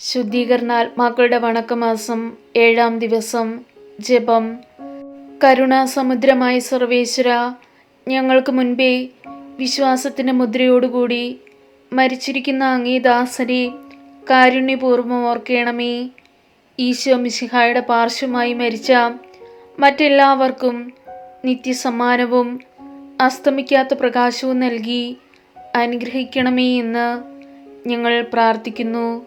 ശുദ്ധീകരണാത്മാക്കളുടെ വണക്കമാസം ഏഴാം ദിവസം ജപം. കരുണാസമുദ്രമായ സർവേശ്വര ഞങ്ങൾക്ക് മുൻപേ വിശ്വാസത്തിന്റെ മുദ്രയോടുകൂടി മരിച്ചിരിക്കുന്ന അങ്ങേ കാരുണ്യപൂർവം ഓർക്കണമേ. ഈശോ മിശിഹായുടെ പാർശ്വമായി മരിച്ച മറ്റെല്ലാവർക്കും നിത്യസമ്മാനവും അസ്തമിക്കാത്ത പ്രകാശവും നൽകി അനുഗ്രഹിക്കണമേ എന്ന് ഞങ്ങൾ പ്രാർത്ഥിക്കുന്നു.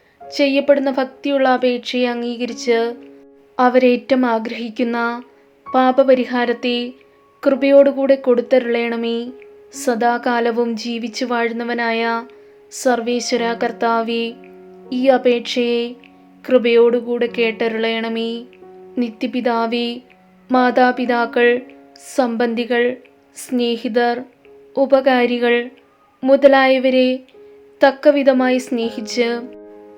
ചെയ്യപ്പെടുന്ന ഭക്തിയുള്ള അപേക്ഷയെ അംഗീകരിച്ച് അവരേറ്റം ആഗ്രഹിക്കുന്ന പാപപരിഹാരത്തെ കൃപയോടുകൂടെ കൊടുത്തരുളയണമേ സദാകാലവും ജീവിച്ചു വാഴുന്നവനായ സർവേശ്വര കർത്താവെ ഈ അപേക്ഷയെ കൃപയോടുകൂടെ കേട്ടരുളയണമേ നിത്യപിതാവേ മാതാപിതാക്കൾ സംബന്ധികൾ സ്നേഹിതർ ഉപകാരികൾ മുതലായവരെ തക്കവിധമായി സ്നേഹിച്ച്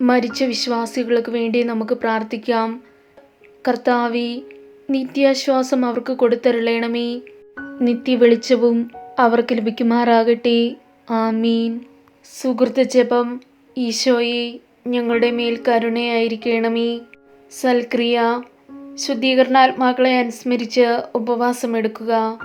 മരിച്ച വിശ്വാസികൾക്ക് വേണ്ടി നമുക്ക് പ്രാർത്ഥിക്കാം. കർത്താവി നിത്യാശ്വാസം അവർക്ക് കൊടുത്തരുളയണമേ നിത്യവെളിച്ചവും അവർക്ക് ലഭിക്കുമാറാകട്ടെ. ആമീൻ. സുഹൃത്ത് ജപം ഈശോയെ ഞങ്ങളുടെ മേൽ കരുണയായിരിക്കണമേ. സൽക്രിയ ശുദ്ധീകരണാത്മാക്കളെ അനുസ്മരിച്ച് ഉപവാസമെടുക്കുക.